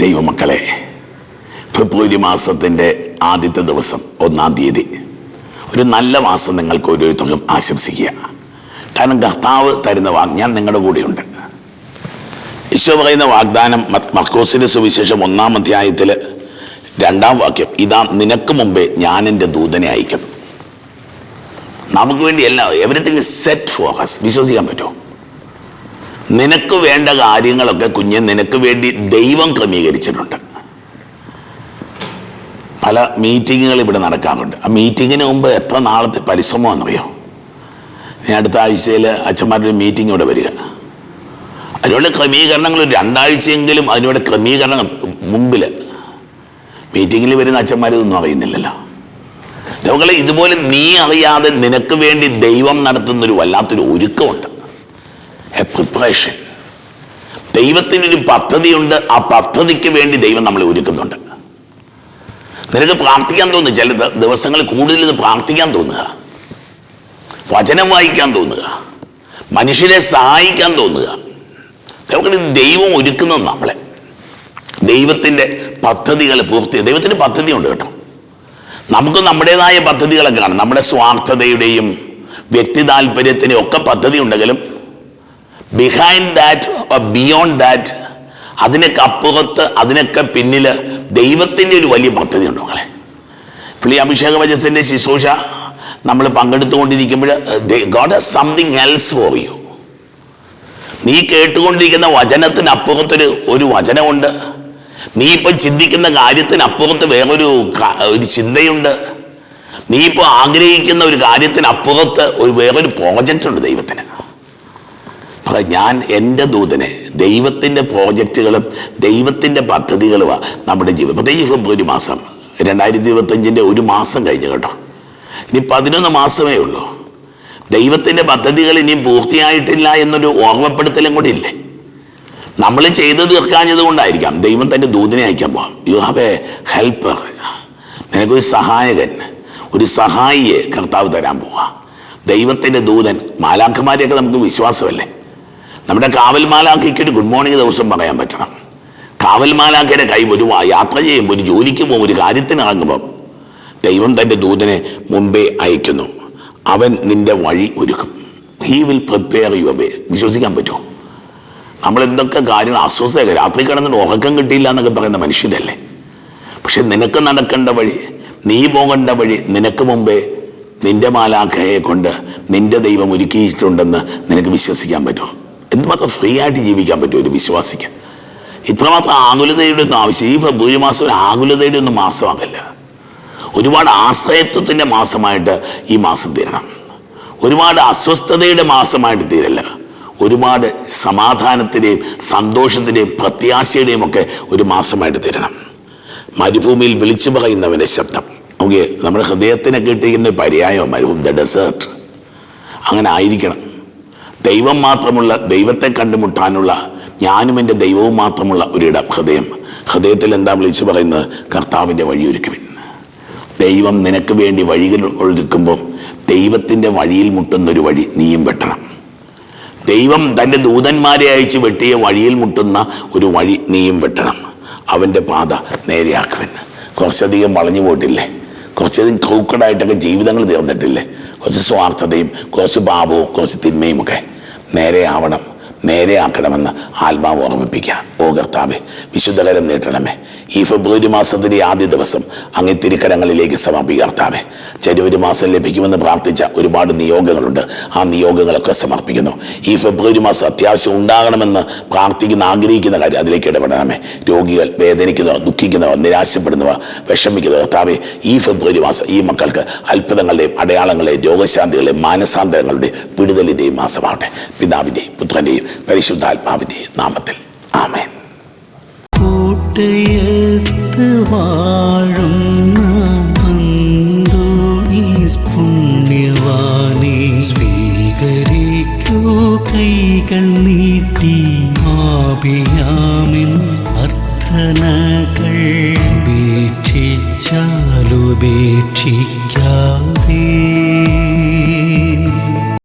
ദൈവമക്കളെ ഫെബ്രുവരി മാസത്തിന്റെ ആദ്യത്തെ ദിവസം ഒന്നാം തീയതി. ഒരു നല്ല മാസം നിങ്ങൾക്ക് ഓരോരുത്തർക്കും ആശംസിക്കുക. കാരണം കർത്താവ് തരുന്ന വാഗ്ഞാൻ നിങ്ങളുടെ കൂടെയുണ്ട്. ഈശോ പറയുന്ന വാഗ്ദാനം മർക്കോസിന്റെ സുവിശേഷം ഒന്നാം അധ്യായത്തിൽ രണ്ടാം വാക്യം ഇതാ നിനക്ക് മുമ്പേ ഞാൻ എന്റെ ദൂതനെ അയക്കും. നമുക്ക് വേണ്ടി എല്ലാം എവറിത്തിങ് സെറ്റ് ഫോർ വിശ്വസിക്കാൻ പറ്റുമോ? നിനക്ക് വേണ്ട കാര്യങ്ങളൊക്കെ കുഞ്ഞ് നിനക്ക് വേണ്ടി ദൈവം ക്രമീകരിച്ചിട്ടുണ്ട്. പല മീറ്റിങ്ങുകൾ ഇവിടെ നടക്കാറുണ്ട്. ആ മീറ്റിങ്ങിന് മുമ്പ് എത്ര നാളത്തെ പരിശ്രമം ഞാൻ അടുത്ത ആഴ്ചയിൽ അച്ഛന്മാരുടെ മീറ്റിംഗ് ഇവിടെ വരിക. അതിനുള്ള ക്രമീകരണങ്ങൾ രണ്ടാഴ്ചയെങ്കിലും അതിനുള്ള ക്രമീകരണം മുമ്പിൽ മീറ്റിങ്ങിൽ വരുന്ന അച്ഛന്മാരൊന്നും അറിയുന്നില്ലല്ലോ. ദൈവങ്ങളെ ഇതുപോലെ നീ അറിയാതെ നിനക്ക് വേണ്ടി ദൈവം നടത്തുന്നൊരു വല്ലാത്തൊരു ഒരുക്കമുണ്ട്. എ പ്രിപ്പറേഷൻ ദൈവത്തിനൊരു പദ്ധതിയുണ്ട്. ആ പദ്ധതിക്ക് വേണ്ടി ദൈവം നമ്മളെ ഒരുക്കുന്നുണ്ട്. നിനക്ക് പ്രാർത്ഥിക്കാൻ തോന്നുന്നു. ചില ദിവസങ്ങൾ കൂടുതൽ ഇത് പ്രാർത്ഥിക്കാൻ തോന്നുക. വചനം വായിക്കാൻ തോന്നുക. മനുഷ്യരെ സഹായിക്കാൻ തോന്നുക. നമുക്ക് ദൈവം ഒരുക്കുന്നത് നമ്മളെ. ദൈവത്തിന്റെ പദ്ധതികൾ പൂർത്തി ദൈവത്തിന്റെ പദ്ധതിയുണ്ട് കേട്ടോ. നമുക്ക് നമ്മുടേതായ പദ്ധതികളൊക്കെ കാണും. നമ്മുടെ സ്വാർത്ഥതയുടെയും വ്യക്തി താല്പര്യത്തിന്റെയും ഒക്കെ പദ്ധതി ഉണ്ടെങ്കിലും ബിഹൈൻഡ് ദാറ്റ് ബിയോണ്ട് ദാറ്റ് അതിനൊക്കെ അപ്പുറത്ത് അതിനൊക്കെ പിന്നിൽ ദൈവത്തിന്റെ ഒരു വലിയ പദ്ധതി ഉണ്ട് മകളെ പുള്ളി അഭിഷേക വചസ്സിന്റെ ശുശ്രൂഷ നമ്മൾ പങ്കെടുത്തുകൊണ്ടിരിക്കുമ്പോൾ God has something else for you നീ കേട്ടുകൊണ്ടിരിക്കുന്ന വചനത്തിനപ്പുറത്തൊരു ഒരു വചനമുണ്ട്. നീ ഇപ്പം ചിന്തിക്കുന്ന കാര്യത്തിനപ്പുറത്ത് വേറൊരു ഒരു ചിന്തയുണ്ട്. നീ ഇപ്പോൾ ആഗ്രഹിക്കുന്ന ഒരു കാര്യത്തിനപ്പുറത്ത് ഒരു വേറൊരു പ്രോജക്റ്റ് ഉണ്ട് ദൈവത്തിന്. ഞാൻ എന്റെ ദൂതനെ ദൈവത്തിന്റെ പ്രോജക്റ്റുകളും ദൈവത്തിന്റെ പദ്ധതികളുമാണ് നമ്മുടെ ജീവിതം പ്രത്യേകിച്ച് ഒരു മാസം രണ്ടായിരത്തി ഇരുപത്തഞ്ചിന്റെ ഒരു മാസം കഴിഞ്ഞു കേട്ടോ. ഇനി പതിനൊന്ന് മാസമേ ഉള്ളൂ. ദൈവത്തിന്റെ പദ്ധതികൾ ഇനിയും പൂർത്തിയായിട്ടില്ല എന്നൊരു ഓർമ്മപ്പെടുത്തലും കൂടി ഇല്ലേ? നമ്മൾ ചെയ്ത് തീർക്കാഞ്ഞത് കൊണ്ടായിരിക്കാം. ദൈവം തന്റെ ദൂതനെ അയക്കാൻ പോകാം യു ഹാവ് എ ഹെൽപ്പർ നിനക്കൊരു സഹായകൻ ഒരു സഹായിയെ കർത്താവ് തരാൻ പോവാം. ദൈവത്തിന്റെ ദൂതൻ മാലാഖമാരെയൊക്കെ നമുക്ക് വിശ്വാസമല്ലേ? നമ്മുടെ കാവൽ ഒരു ഗുഡ് മോർണിംഗ് ദിവസം പറയാൻ പറ്റണം. കാവൽ കൈ ഒരു യാത്ര ചെയ്യുമ്പോൾ ഒരു ജോലിക്ക് പോകുമ്പോൾ ഒരു കാര്യത്തിനിറങ്ങുമ്പം ദൈവം തന്റെ ദൂതനെ മുമ്പേ അയക്കുന്നു. അവൻ നിന്റെ വഴി ഒരുക്കും. He will prepare you way വിശ്വസിക്കാൻ പറ്റുമോ? നമ്മൾ എന്തൊക്കെ കാര്യങ്ങൾ അസ്വസ്ഥയൊക്കെ രാത്രി കിടന്നിട്ട് ഉറക്കം കിട്ടിയില്ല എന്നൊക്കെ പറയുന്ന മനുഷ്യരല്ലേ? പക്ഷെ നിനക്ക് നടക്കേണ്ട വഴി നീ പോകേണ്ട വഴി നിനക്ക് മുമ്പേ നിന്റെ മാലാഖയെ കൊണ്ട് നിന്റെ ദൈവം ഒരുക്കിയിട്ടുണ്ടെന്ന് നിനക്ക് വിശ്വസിക്കാൻ പറ്റുമോ? എന്തുമാത്രം ഫ്രീ ആയിട്ട് ജീവിക്കാൻ പറ്റുമോ ഒരു വിശ്വാസിക്ക് ഇത്രമാത്രം ആകുലതയുടെ ഒന്നും ആവശ്യം ഈ ഫെബ്രുവരി മാസം ഒരു ആകുലതയുടെ ഒന്നും മാസമാകല്ല ഒരുപാട് ആശ്രയത്വത്തിന്റെ മാസമായിട്ട് ഈ മാസം തീരണം. ഒരുപാട് അസ്വസ്ഥതയുടെ മാസമായിട്ട് തീരല്ല. ഒരുപാട് സമാധാനത്തിന്റെയും സന്തോഷത്തിന്റെയും പ്രത്യാശയുടെയും ഒക്കെ ഒരു മാസമായിട്ട് തീരണം. മരുഭൂമിയിൽ വിളിച്ചു പറയുന്നവന്റെ ശബ്ദം. ഓക്കെ നമ്മുടെ ഹൃദയത്തിനെ കിട്ടിയിരിക്കുന്ന പര്യായം മരുഭൂമി ദ ഡെസേർട്ട് അങ്ങനെ ആയിരിക്കണം. ദൈവം മാത്രമുള്ള ദൈവത്തെ കണ്ടുമുട്ടാനുള്ള ഞാനും എന്റെ ദൈവവും മാത്രമുള്ള ഒരിടം ഹൃദയം. ഹൃദയത്തിൽ എന്താ വിളിച്ചു പറയുന്നത്? കർത്താവിന്റെ വഴിയൊരുക്കുവിൻ ദൈവം നിനക്ക് വേണ്ടി വഴികൾ ഒഴുക്കുമ്പോൾ ദൈവത്തിന്റെ വഴിയിൽ മുട്ടുന്നൊരു വഴി നീയും വെട്ടണം. ദൈവം തന്റെ ദൂതന്മാരെ അയച്ച് വെട്ടിയ വഴിയിൽ മുട്ടുന്ന ഒരു വഴി നീയും വെട്ടണം. അവന്റെ പാത നേരെയാക്കുവൻ. കുറച്ചധികം വളഞ്ഞു പോയിട്ടില്ലേ? കുറച്ചധികം ക്രൂക്കഡായിട്ടൊക്കെ ജീവിതങ്ങൾ തീർന്നിട്ടില്ലേ? കുറച്ച് സ്വാർത്ഥതയും കുറച്ച് പാപവും കുറച്ച് തിന്മയും ഒക്കെ. നേരെയാവണം. നേരെയാക്കണമെന്ന് ആത്മാവ് ഓർമ്മിപ്പിക്കുക. ഓ കർത്താവെ വിശുദ്ധകരം നീട്ടണമേ. ഈ ഫെബ്രുവരി മാസത്തിന്റെ ആദ്യ ദിവസം അങ്ങ് തിരുക്കരങ്ങളിലേക്ക് സമർപ്പിക്കുക കർത്താവെ. ജനുവരി മാസം ലഭിക്കുമെന്ന് പ്രാർത്ഥിച്ച ഒരുപാട് നിയോഗങ്ങളുണ്ട്. ആ നിയോഗങ്ങളൊക്കെ സമർപ്പിക്കുന്നു. ഈ ഫെബ്രുവരി മാസം അത്യാവശ്യം ഉണ്ടാകണമെന്ന് പ്രാർത്ഥിക്കുന്ന ആഗ്രഹിക്കുന്ന കാര്യം അതിലേക്ക് ഇടപെടണമേ. രോഗികൾ വേദനിക്കുന്നവർ ദുഃഖിക്കുന്നവർ നിരാശപ്പെടുന്നവർ വിഷമിക്കുന്നവർ കർത്താവെ ഈ ഫെബ്രുവരി മാസം ഈ മക്കൾക്ക് അത്ഭുതങ്ങളുടെയും അടയാളങ്ങളുടെയും രോഗശാന്തികളുടെയും മാനസാന്തരങ്ങളുടെയും വിടുതലിന്റെയും മാസമാകട്ടെ. പിതാവിന്റെയും പുത്രന്റെയും പരിശുദ്ധാത്മാവിന്റെ നാമത്തിൽ. ആമേൻ. കോട്ടയത്ത് വാഴുന്ന പുണ്യവാനെ കൈകൾ നീട്ടി ആപിയാമിൻ